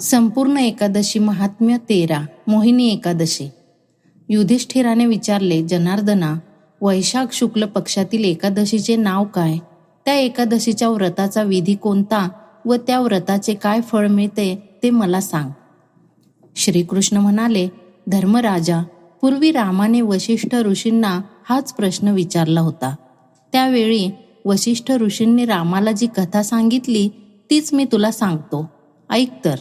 संपूर्ण एकादशी महात्म्य तेरा मोहिनी एकादशी. युधिष्ठिराने विचारले जनार्दना वैशाख शुक्ल पक्षातील एकादशीचे नाव काय? त्या एकादशीच्या व्रताचा विधी कोणता व त्या व्रताचे काय फळ मिळते ते मला सांग. श्रीकृष्ण म्हणाले धर्मराजा पूर्वी रामाने वशिष्ठ ऋषींना हाच प्रश्न विचारला होता. त्यावेळी वशिष्ठ ऋषींनी रामाला जी कथा सांगितली तीच मी तुला सांगतो. ऐक तर.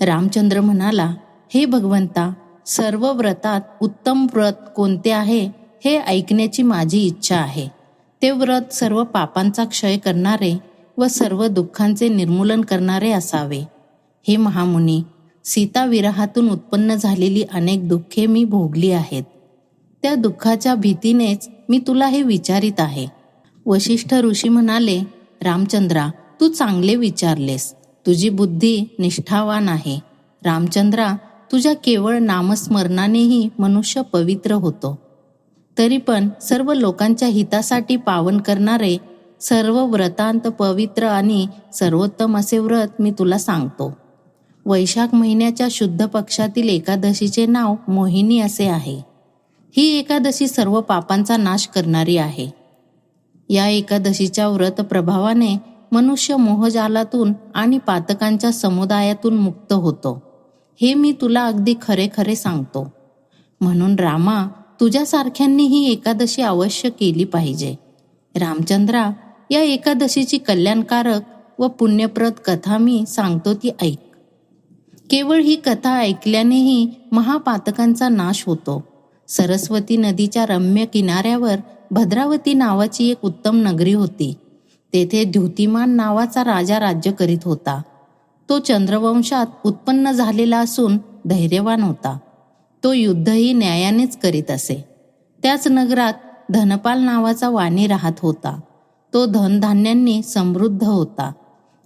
रामचंद्र म्हणाला हे भगवंता सर्व व्रतात उत्तम व्रत कोणते आहे हे ऐकण्याची माझी इच्छा आहे. ते व्रत सर्व पापांचा क्षय करणारे व सर्व दुःखांचे निर्मूलन करणारे असावे. हे महामुनी सीता विरहातून उत्पन्न झालेली अनेक दुःखे मी भोगली आहेत. त्या दुःखाच्या भीतीनेच मी तुला हे विचारित आहे. वशिष्ठ ऋषी म्हणाले रामचंद्रा तू चांगले विचारलेस. तुझी बुद्धी निष्ठावान आहे. रामचंद्रा तुझ्या केवळ नामस्मरणानेही मनुष्य पवित्र होतो. तरी पण सर्व लोकांच्या हितासाठी पावन करणारे सर्व व्रतांत पवित्र आणि सर्वोत्तम असे व्रत मी तुला सांगतो. वैशाख महिन्याच्या शुद्ध पक्षातील एकादशीचे नाव मोहिनी असे आहे. ही एकादशी सर्व पापांचा नाश करणारी आहे. या एकादशीच्या व्रत प्रभावाने मनुष्य मोहजालातून आणि पातकांच्या समुदायातून मुक्त होतो. हे मी तुला अगदी खरे खरे सांगतो. म्हणून रामा तुझ्यासारख्यांनी ही एकादशी अवश्य केली पाहिजे. रामचंद्रा या एकादशीची कल्याणकारक व पुण्यप्रद कथा मी सांगतो ती ऐक. केवळ ही कथा ऐकल्यानेही महापातकांचा नाश होतो. सरस्वती नदीच्या रम्य किनाऱ्यावर भद्रावती नावाची एक उत्तम नगरी होती. तेथे द्युतिमान नावाचा राजा राज्य करीत होता. तो चंद्रवंशात उत्पन्न झालेला असून धैर्यवान होता. तो युद्धही न्यायानेच करीत असे. त्याच नगरात धनपाल नावाचा वाणी राहत होता. तो धनधान्यांनी समृद्ध होता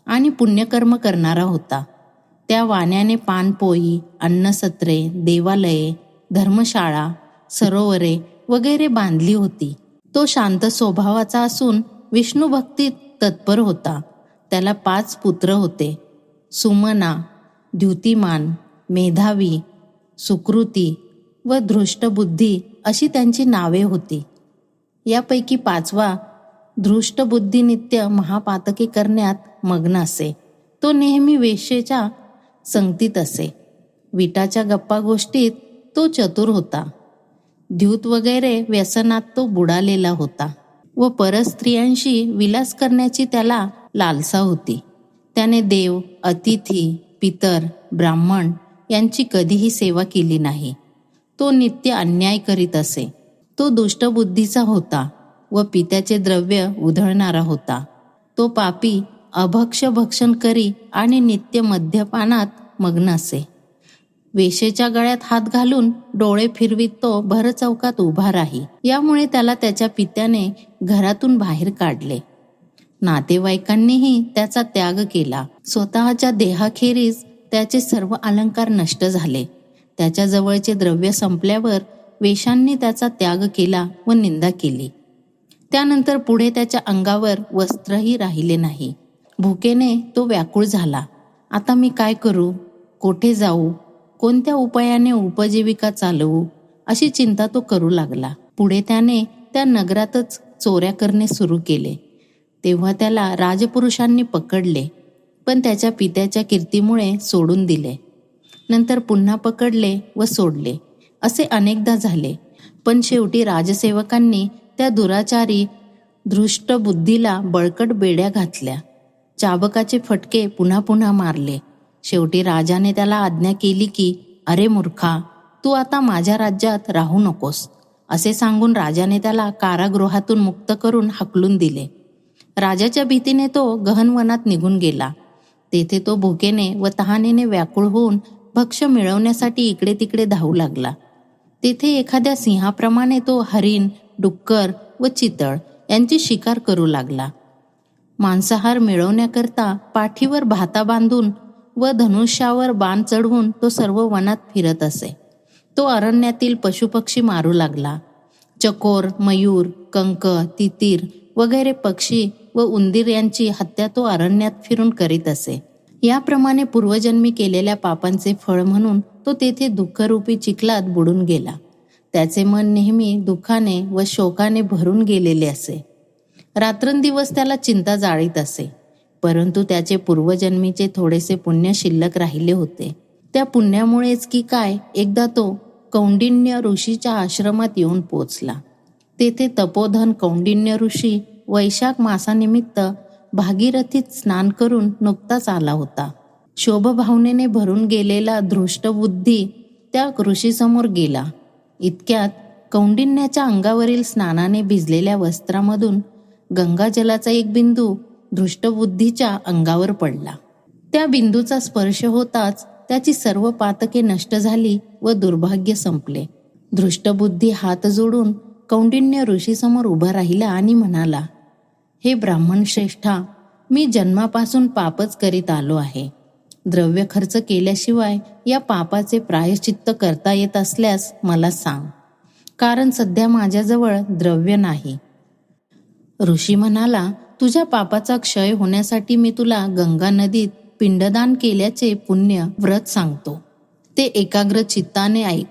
आणि पुण्यकर्म करणारा होता. त्या वाण्याने पानपोई अन्नसत्रे देवालये धर्मशाळा सरोवरे वगैरे बांधली होती. तो शांत स्वभावाचा असून विष्णू भक्तीत तत्पर होता. त्याला पाच पुत्र होते. सुमना द्युतिमान मेधावी सुकृती व धृष्टबुद्धी अशी त्यांची नावे होती. यापैकी पाचवा धृष्टबुद्धी नित्य महापातके करण्यात मग्न असे. तो नेहमी वेशेच्या संगतीत असे. विटाच्या गप्पा गोष्टीत तो चतुर होता. द्यूत वगैरे व्यसनात तो बुडालेला होता. व परस्त्रियांशी विलास करण्याची त्याला लालसा होती. त्याने देव अतिथी पितर ब्राह्मण यांची कधीही सेवा केली नाही. तो नित्य अन्याय करीत असे. तो दुष्टबुद्धीचा होता व पित्याचे द्रव्य उधळणारा होता. तो पापी अभक्ष भक्षण करी आणि नित्य मद्यपानात मग्न असे. वेशेच्या गळ्यात हात घालून डोळे फिरवीत तो भर चौकात उभा राही. यामुळे त्याला त्याच्या पित्याने घरातून बाहेर काढले. नातेवाईकांनीही त्याचा त्याग केला. स्वतःच्या देहाखेरीज त्याचे सर्व अलंकार नष्ट झाले. त्याच्या जवळचे द्रव्य संपल्यावर वेशांनी त्याचा त्याग केला व निंदा केली. त्यानंतर पुढे त्याच्या अंगावर वस्त्रही राहिले नाही. भुकेने तो व्याकुळ झाला. आता मी काय करू? कोठे जाऊ? कोणत्या उपायाने उपजीविका चालवू अशी चिंता तो करू लागला. पुढे त्याने त्या नगरातच चोऱ्या करणे सुरू केले. तेव्हा त्याला राजपुरुषांनी पकडले पण त्याच्या पित्याच्या कीर्तीमुळे सोडून दिले. नंतर पुन्हा पकडले व सोडले. असे अनेकदा झाले पण शेवटी राजसेवकांनी त्या दुराचारी दृष्ट बुद्धीला बळकट बेड्या घातल्या. चाबकाचे फटके पुन्हा पुन्हा मारले. शेवटी राजाने त्याला आज्ञा केली की अरे मूर्खा तू आता माझ्या राज्यात राहू नकोस. असे सांगून राजाने त्याला कारागृहातून मुक्त करून हकलून दिले. राजाच्या भीतीने तो गहनवनात निघून गेला. तेथे तो भुकेने व तहानेने व्याकुळ होऊन भक्ष मिळवण्यासाठी इकडे तिकडे धावू लागला. तेथे एखाद्या सिंहाप्रमाणे तो हरिण डुक्कर व चितळ यांची शिकार करू लागला. मांसाहार मिळवण्याकरता पाठीवर भाता बांधून व धनुष्यावर बाण चढवून तो सर्व वनात फिरत असे. तो अरण्यातील पशुपक्षी मारू लागला. चकोर मयूर कंक तितीर वगैरे पक्षी व उंदीर यांची हत्या तो अरण्यात फिरून करीत असे. याप्रमाणे पूर्वजन्मी केलेल्या पापांचे फळ म्हणून तो तेथे दुःखरूपी चिखलात बुडून गेला. त्याचे मन नेहमी दुःखाने व शोकाने भरून गेलेले असे. रात्रंदिवस त्याला चिंता जाळीत असे. परंतु त्याचे पूर्वजन्मीचे थोडेसे पुण्य शिल्लक राहिले होते. त्या पुण्यामुळेच की काय एकदा तो कौंडिन्य ऋषीच्या आश्रमात येऊन पोचला. तेथे तपोधन कौंडिन्य ऋषी वैशाख मासानिमित्त भागीरथीत स्नान करून नुकताच आला होता. शोभभावनेने भरून गेलेला दृष्टबुद्धी त्या ऋषीसमोर गेला. इतक्यात कौंडिन्याच्या अंगावरील स्नानाने भिजलेल्या वस्त्रामधून गंगाजलाचा एक बिंदू दृष्टबुद्धीच्या अंगावर पडला. त्या बिंदूचा स्पर्श होताच त्याची सर्व पातके नष्ट झाली व दुर्भाग्य संपले. दृष्टबुद्धी हात जोडून कौंडिन्य ऋषीसमोर उभा राहिला आणि म्हणाला हे ब्राह्मण श्रेष्ठा मी जन्मापासून पापच करीत आलो आहे. द्रव्य खर्च केल्याशिवाय या पापाचे प्रायश्चित्त करता येत असल्यास मला सांग. कारण सध्या माझ्याजवळ द्रव्य नाही. ऋषी म्हणाला तुझ्या पापाचा क्षय होण्यासाठी मी तुला गंगा नदीत पिंडदान केल्याचे पुण्य व्रत सांगतो. ते एकाग्र चित्ताने ऐक.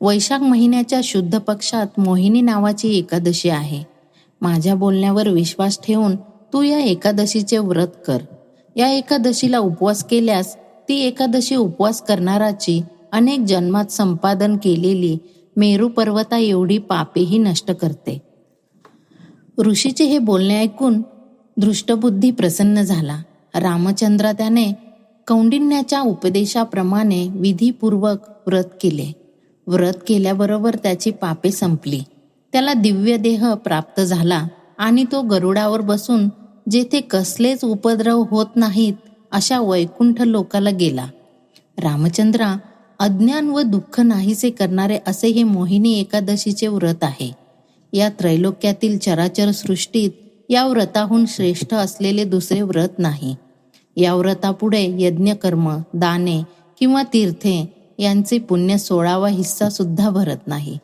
वैशाख महिन्याच्या शुद्ध पक्षात मोहिनी नावाची एकादशी आहे. माझ्या बोलण्यावर विश्वास ठेवून तू या एकादशीचे व्रत कर. या एकादशीला उपवास केल्यास ती एकादशी उपवास करणाराची अनेक जन्मात संपादन केलेली मेरू पर्वता एवढी पापेही नष्ट करते. ऋषीचे हे बोलणे ऐकून दृष्टबुद्धी प्रसन्न झाला. रामचंद्र त्याने कौंडिन्याच्या उपदेशाप्रमाणे विधीपूर्वक व्रत केले. व्रत केल्याबरोबर त्याची पापे संपली. त्याला दिव्य देह प्राप्त झाला आणि तो गरुडावर बसून जेथे कसलेच उपद्रव होत नाहीत अशा वैकुंठ लोकाला गेला. रामचंद्रा अज्ञान व दुःख नाहीसे करणारे असे हे मोहिनी एकादशीचे व्रत आहे. या त्रैलोक्यातील चराचर सृष्टीत या व्रताहून श्रेष्ठ असलेले दुसरे व्रत नाही. या व्रतापुढे यज्ञकर्म दाने किंवा तीर्थे यांचे पुण्य सोळावा हिस्सा सुद्धा भरत नाही.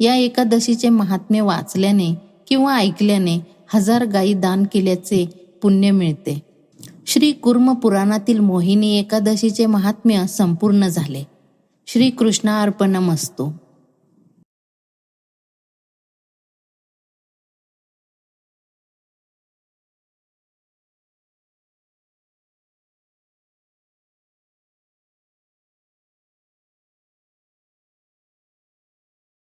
या एकादशीचे महात्म्य वाचल्याने किंवा ऐकल्याने हजार गायी दान केल्याचे पुण्य मिळते. श्री कुर्म पुराणातील मोहिनी एकादशीचे महात्म्य संपूर्ण झाले. श्री असतो